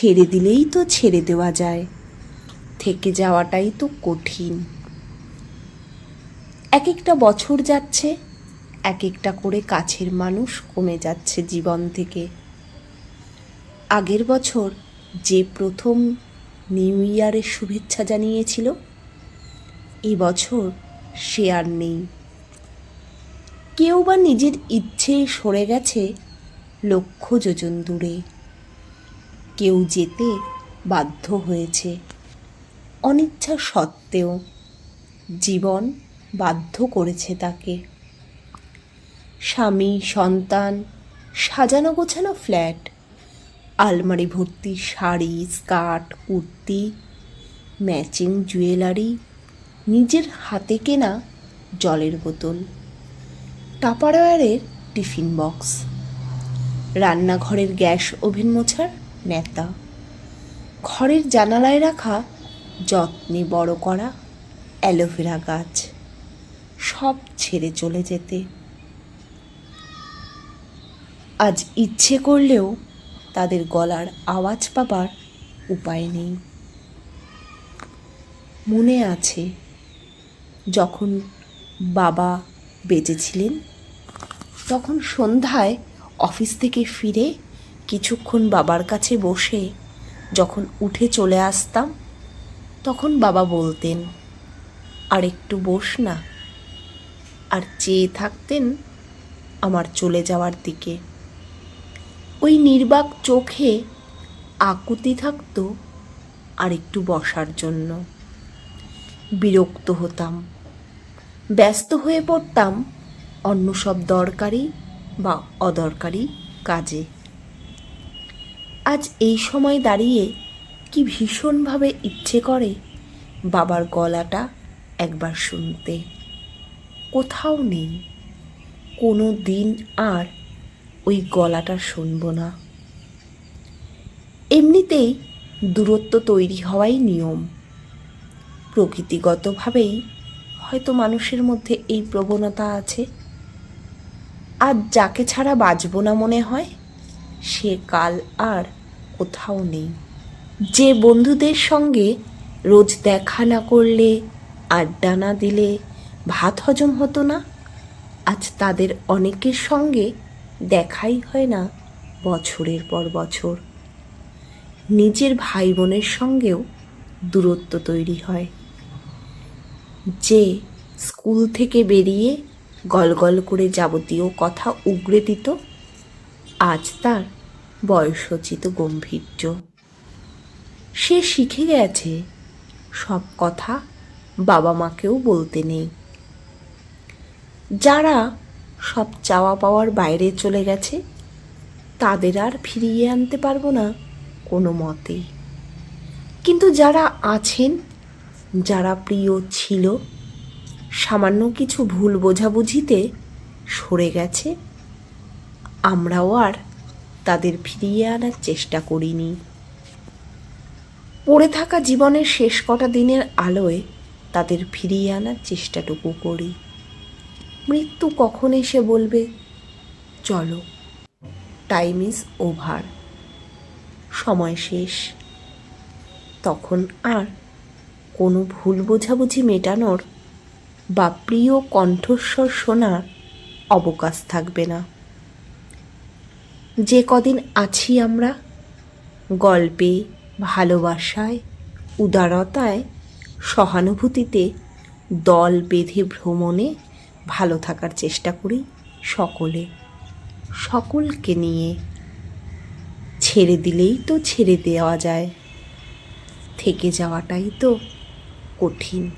ছেড়ে দিলেই তো ছেড়ে দেওয়া যায়। থেকে যাওয়াটাই তো কঠিন। এক একটা বছর যাচ্ছে এক একটা করে কাছের মানুষ কমে যাচ্ছে জীবন থেকে। আগের বছর যে প্রথম নিউ ইয়ারের শুভেচ্ছা জানিয়েছিল এই বছর সে আর নেই। কেউ বা নিজের ইচ্ছে সরে গেছে লক্ষ যোজন দূরে। কেউ যেতে বাধ্য হয়েছে। অনিচ্ছা সত্ত্বেও জীবন বাধ্য করেছে তাকে। স্বামী, সন্তান, সাজানো গোছানো ফ্ল্যাট, আলমারি ভর্তি sari, skirt, kurti, matching jewellery, নিজের হাতে কেনা জলের বোতল, টাপারওয়ারের টিফিন বক্স, রান্নাঘরের গ্যাস ওভেন মোছার নেতা। ঘরের জানালায় রাখা যত্নে বড় করা অ্যালোভেরা গাছ, সব ছেড়ে চলে যেতে। আজ ইচ্ছে করলেও তাদের গলার আওয়াজ পাবার উপায় নেই। মনে আছে, যখন বাবা বেঁচেছিলেন, তখন সন্ধ্যায় অফিস থেকে ফিরে কিছুক্ষণ বাবার কাছে বসে যখন উঠে চলে আসতাম, তখন বাবা বলতেন, আর একটু বস না। আর চেয়ে থাকতেন আমার চলে যাওয়ার দিকে। ওই নির্বাক চোখে আকুতি থাকতো আর একটু বসার জন্য। বিরক্ত হতাম, ব্যস্ত হয়ে পড়তাম অন্য সব দরকারি বা অদরকারি কাজে। আজ এই সময় দাঁড়িয়ে কি ভীষণভাবে ইচ্ছে করে বাবার গলাটা একবার শুনতে। কোথাও নেই। কোনো দিন আর ওই গলাটা শুনব না। এমনিতেই দূরত্ব তৈরি হওয়াই নিয়ম। প্রকৃতিগতভাবেই হয়তো মানুষের মধ্যে এই প্রবণতা আছে। আজ যাকে ছাড়া বাঁচব না মনে হয়, সে কাল আর কোথাও নেই। যে বন্ধুদের সঙ্গে রোজ দেখা না করলে, আড্ডা না দিলে ভাত হজম হতো না, আজ তাদের অনেকের সঙ্গে দেখাই হয় না বছরের পর বছর। নিজের ভাই বোনের সঙ্গেও দূরত্ব তৈরি হয়। যে স্কুল থেকে বেরিয়ে গলগল করে যাবতীয় কথা উগড়ে দিত, আজ তার বয়সোচিত গম্ভীর্য। সে শিখে গেছে সব কথা বাবা মাকেও বলতে নেই। যারা সব চাওয়া পাওয়ার বাইরে চলে গেছে, তাদের আর ফিরিয়ে আনতে পারব না কোনো মতেই কিন্তু যারা আছেন, যারা প্রিয় ছিল, সামান্য কিছু ভুল বোঝাবুঝিতে সরে গেছে, আমরাও আর তাদের ফিরিয়ে আনার চেষ্টা করিনি। পড়ে থাকা জীবনের শেষ কটা দিনের আলোয় তাদের ফিরিয়ে আনার চেষ্টাটুকু করি। মৃত্যু কখন এসে বলবে, চলো টাইম ইজ ওভার সময় শেষ। তখন আর কোনো ভুল বোঝাবুঝি মেটানোর বা প্রিয় কণ্ঠস্বর শোনার অবকাশ থাকবে না। যে কদিন আছি আমরা, গল্পে, ভালোবাসায়, উদারতায়, সহানুভূতিতে, দল বেঁধে ভ্রমণে ভালো থাকার চেষ্টা করি সকলে। সকলকে নিয়ে ছেড়ে দিলেই তো ছেড়ে দেওয়া যায়। থেকে যাওয়াটাই তো কঠিন।